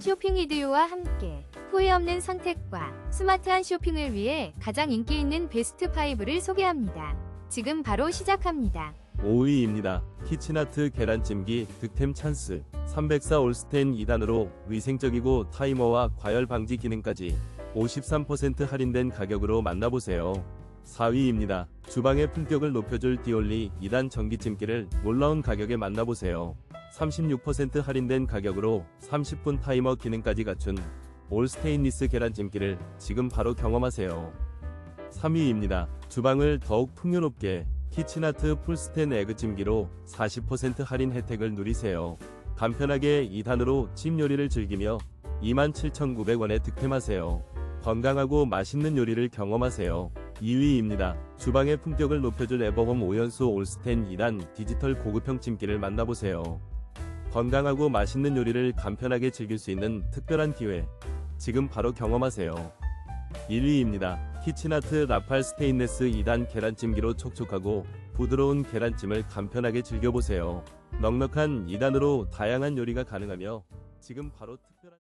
쇼핑 리드요와 함께 후회 없는 선택과 스마트한 쇼핑을 위해 가장 인기 있는 베스트 5를 소개합니다. 지금 바로 시작합니다. 5위입니다. 키친아트 계란찜기 득템 찬스 304 올스텐 2단으로 위생적이고 타이머와 과열 방지 기능까지 53% 할인된 가격으로 만나보세요. 4위입니다. 주방의 품격을 높여줄 디올리 2단 전기찜기를 놀라운 가격에 만나보세요. 36% 할인된 가격으로 30분 타이머 기능까지 갖춘 올 스테인리스 계란찜기를 지금 바로 경험하세요. 3위입니다. 주방을 더욱 풍요롭게 키친아트 풀스텐 에그찜기로 40% 할인 혜택을 누리세요. 간편하게 2단으로 찜 요리를 즐기며 27,900원에 득템하세요. 건강하고 맛있는 요리를 경험하세요. 2위입니다. 주방의 품격을 높여줄 에버홈 5연소 올스텐 2단 디지털 고급형 찜기를 만나보세요. 건강하고 맛있는 요리를 간편하게 즐길 수 있는 특별한 기회. 지금 바로 경험하세요. 1위입니다. 키친아트 라팔 스테인레스 2단 계란찜기로 촉촉하고 부드러운 계란찜을 간편하게 즐겨보세요. 넉넉한 2단으로 다양한 요리가 가능하며 지금 바로 특별한